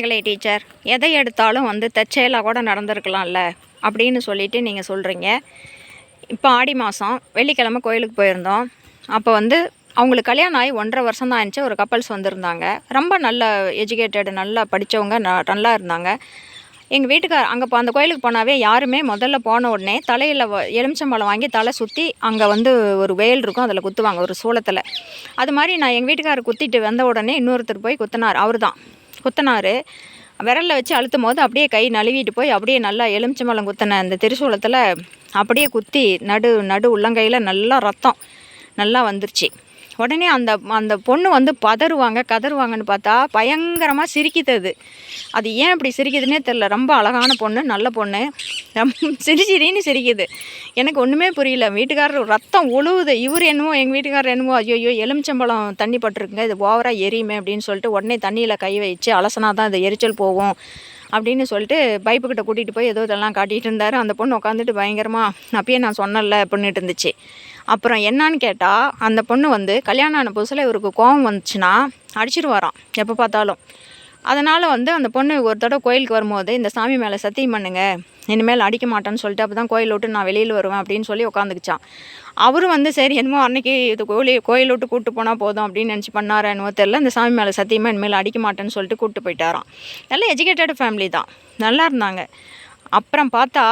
Manimekalai teacher. எதை எடுத்தாலும் வந்து தற்செயலாக கூட நடந்திருக்கலாம்ல? அப்படின்னு சொல்லிட்டு நீங்கள் சொல்கிறீங்க இப்போ ஆடி மாதம் வெள்ளிக்கிழமை கோயிலுக்கு போயிருந்தோம். அப்போ வந்து அவங்களுக்கு கல்யாணம் ஆகி ஒன்றரை வருஷம் தான் ஆயிடுச்சு. ஒரு கப்பல்ஸ் வந்திருந்தாங்க. ரொம்ப நல்ல எஜுகேட்டடு நல்லா படித்தவங்க நல்லா இருந்தாங்க. எங்கள் வீட்டுக்கார் அங்கே இப்போ அந்த கோயிலுக்கு போனாவே யாருமே முதல்ல போன உடனே தலையில் எலுமிச்சம்பழம் வாங்கி தலை சுற்றி அங்கே வந்து ஒரு வேல் இருக்கும். அதில் குத்துவாங்க ஒரு சூளத்தில். அது மாதிரி நான் எங்கள் வீட்டுக்காரர் குத்திட்டு வந்த உடனே இன்னொருத்தர் போய் குத்தினார். அவர் தான் குத்தினார். விரலில் வச்சு அழுத்தும் போது அப்படியே கை நழுவிட்டு போய் அப்படியே நல்லா எலுமிச்சம்பழம் குத்தின அந்த திரிசூலத்தில் அப்படியே குத்தி நடு நடு உள்ளங்கையில் நல்லா ரத்தம் நல்லா வந்துருச்சு. உடனே அந்த அந்த பொண்ணு வந்து பதறுவாங்க கதறுவாங்கன்னு பார்த்தா பயங்கரமாக சிரிக்குது அது அது ஏன் இப்படி சிரிக்குதுன்னே தெரில ரொம்ப அழகான பொண்ணு நல்ல பொண்ணு. ரொம்ப சிரி சிரின்னு சிரிக்குது. எனக்கு ஒன்றுமே புரியல. வீட்டுக்காரர் ரத்தம் உழுவுது. இவர் என்னமோ எங்கள் வீட்டுக்காரர் என்னமோ ஐயோ எலுமிச்சம்பழம் தண்ணி பட்டுருக்குங்க இது ஓவராக எரியுமே அப்படின்னு சொல்லிட்டு உடனே தண்ணியில் கை வச்சு அலசனா தான் இந்த எரிச்சல் போகும் அப்படின்னு சொல்லிட்டு பைப்புக்கிட்ட கூட்டிகிட்டு போய் ஏதோ இதெல்லாம் காட்டிகிட்டு இருந்தார். அந்த பொண்ணு உட்காந்துட்டு பயங்கரமாக அப்பயே நான் சொன்னல பண்ணிட்டு இருந்துச்சு. அப்புறம் என்னான்னு கேட்டால் அந்த பொண்ணு வந்து கல்யாணம் ஆன புதுசில் இவருக்கு கோபம் வந்துச்சுன்னா அடிச்சிருவாராம் எப்போ பார்த்தாலும். அதனால் வந்து அந்த பொண்ணு ஒரு தடவை கோயிலுக்கு வரும்போது இந்த சாமி மேலே சத்தியம் பண்ணுங்க இனிமேல் அடிக்க மாட்டேன்னு சொல்லிட்டு அப்போ தான் கோயில் விட்டு நான் வெளியில் வருவேன் அப்படின்னு சொல்லி உட்காந்துக்கிச்சான் அவரும் வந்து சரி என்னமோ அன்னைக்கு இது கோயில் கோயில் விட்டு கூப்பிட்டு போனால் போதும் அப்படின்னு நினச்சி பண்ணாரா என்னவோ தெரில இந்த சாமி மேலே சத்தியமாக இனிமேல் அடிக்க மாட்டேன்னு சொல்லிட்டு கூப்பிட்டு போயிட்டாராம். நல்ல எஜுகேட்டட் ஃபேமிலி தான் நல்லா இருந்தாங்க. அப்புறம் பார்த்தா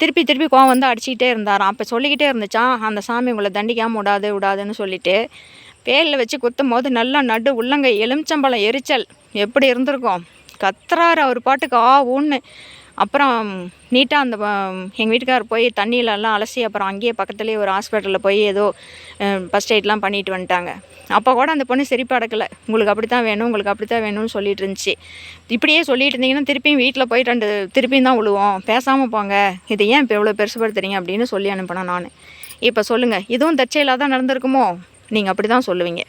திருப்பி திருப்பி கோவம் வந்து அடிச்சுக்கிட்டே இருந்தாராம். அப்போ சொல்லிக்கிட்டே இருந்துச்சான் அந்த சாமி உங்களை தண்டிக்காமல் விடாது விடாதுன்னு சொல்லிட்டு. வேலில் வச்சு குத்தும் போது நல்லா நடு உள்ளங்கை எலுமிச்சம்பழம் எரிச்சல். எப்படி இருந்திருக்கும்? கத்துறாரு அவர் பாட்டுக்கு ஆ ஊன்னு. அப்புறம் நீட்டாக அந்த எங்கள் வீட்டுக்காரர் போய் தண்ணியிலலாம் அலசி அப்புறம் அங்கேயே பக்கத்துலேயே ஒரு ஹாஸ்பிட்டலில் போய் ஏதோ ஃபஸ்ட் எய்ட்லாம் பண்ணிட்டு வந்துட்டாங்க. அப்போ கூட அந்த பொண்ணு சிரிப்பு அடக்கலை. உங்களுக்கு அப்படி தான் வேணும் உங்களுக்கு அப்படி தான் வேணும்னு சொல்லிட்டு இருந்துச்சு. இப்படியே சொல்லிட்டு இருந்தீங்கன்னா திருப்பியும் வீட்டில் போயிட்டு ரெண்டு திருப்பியும் தான் விழுவோம் பேசாமல் போங்க. இது ஏன் இப்போ எவ்வளோ பெருசுப்படுத்துறீங்க அப்படின்னு சொல்லி அனுப்பினேன் நான். இப்போ சொல்லுங்கள் இதுவும் தற்செயலாக தான் நடந்திருக்குமோ? நீங்கள் அப்படி தான் சொல்லுவீங்க.